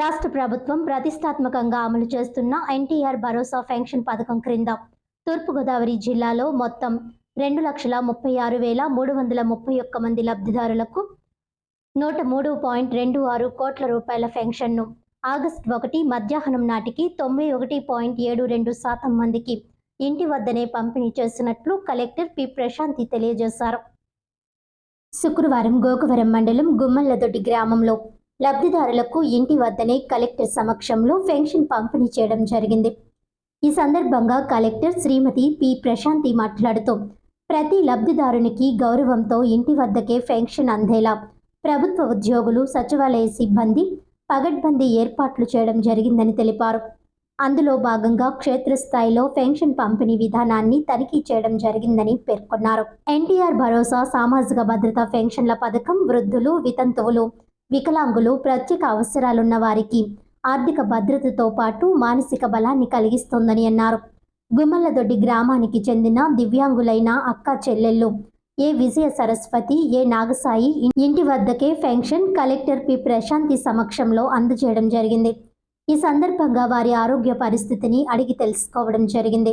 రాష్ట్ర ప్రభుత్వం ప్రతిష్టాత్మకంగా అమలు చేస్తున్న ఎన్టీఆర్ భరోసా పెన్షన్ పథకం క్రింద తూర్పుగోదావరి జిల్లాలో మొత్తం రెండు లక్షల ముప్పై ఆరు వేల మూడు వందల ముప్పై ఒక్క మంది లబ్ధిదారులకు నూట మూడు పాయింట్ రెండు ఆరు కోట్ల రూపాయల పెన్షన్ను ఆగస్టు ఒకటి మధ్యాహ్నం నాటికి తొంభై ఒకటి పాయింట్ ఏడు రెండు శాతం మందికి ఇంటి వద్దనే పంపిణీ చేసినట్లు కలెక్టర్ పి ప్రశాంతి తెలియజేశారు. శుక్రవారం గోకవరం మండలం గుమ్మల్లదొడ్డి గ్రామంలో లబ్ధిదారులకు ఇంటి వద్దనే కలెక్టర్ సమక్షంలో పెన్షన్ పంపిణీ చేయడం జరిగింది. ఈ సందర్భంగా కలెక్టర్ శ్రీమతి పి. ప్రశాంతి మాట్లాడుతూ ప్రతి లబ్ధిదారునికి గౌరవంతో ఇంటి వద్దకే పెన్షన్ అందేలా. ప్రభుత్వ ఉద్యోగులు సచివాలయ సిబ్బంది పగడ్బందీ ఏర్పాట్లు చేయడం జరిగిందని తెలిపారు. అందులో భాగంగా క్షేత్రస్థాయిలో పెన్షన్ పంపిణీ విధానాన్ని తనిఖీ చేయడం జరిగిందని పేర్కొన్నారు. ఎన్టీఆర్ భరోసా సామాజిక భద్రత పెన్షన్ల పథకం వృద్ధులు వితంతువులు వికలాంగులు ప్రత్యేక అవసరాలున్న వారికి ఆర్థిక భద్రతతో పాటు మానసిక బలాన్ని కలిగిస్తోందని అన్నారు. గుమ్మలదొడ్డి గ్రామానికి చెందిన దివ్యాంగులైన అక్క చెల్లెళ్ళు ఏ విజయ సరస్వతి ఏ నాగసాయి ఇంటి వద్దకే పెన్షన్ కలెక్టర్ పి. ప్రశాంతి సమక్షంలో అందజేయడం జరిగింది. ఈ సందర్భంగా వారి ఆరోగ్య పరిస్థితిని అడిగి తెలుసుకోవడం జరిగింది.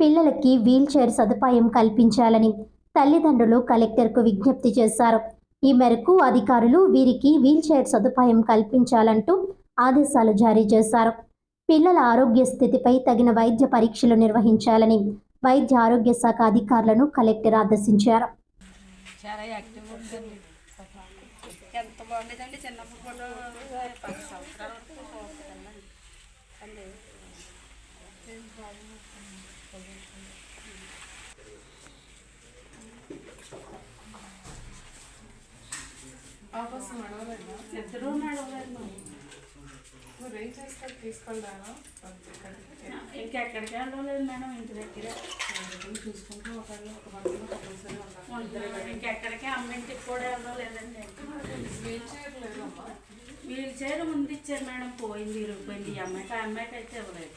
పిల్లలకి వీల్ చైర్ సదుపాయం కల్పించాలని తల్లిదండ్రులు కలెక్టర్కు విజ్ఞప్తి చేశారు. ఈ మేరకు అధికారులు వీరికి వీల్ చైర్ సదుపాయం కల్పించాలంటూ ఆదేశాలు జారీ చేశారు. పిల్లల ఆరోగ్య స్థితిపై తగిన వైద్య పరీక్షలు నిర్వహించాలని వైద్య ఆరోగ్య శాఖ అధికారులను కలెక్టర్ ఆదేశించారు. చాలా ఎంత బాగుండేదండి చిన్నప్పుడు కూడా పది సంవత్సరాల వరకు బాగుంటుందండి అండి చేస్తారు తీసుకెళ్ళారా ఇంకెక్కడికి వెళ్ళలేదు మేడం ఇంటి దగ్గర. చూసుకుంటూ ఒకళ్ళు ఒక కంపల్సరీ ఇంకెక్కడికి అమ్మింటికి కూడా వెళ్ళలేదండి వీల్ చైర్ ముందు ఇచ్చారు మేడం పోయింది ఇరిగిపోయింది. ఈ అమ్మాయికి ఆ అమ్మాయికి అయితే ఇవ్వలేదు.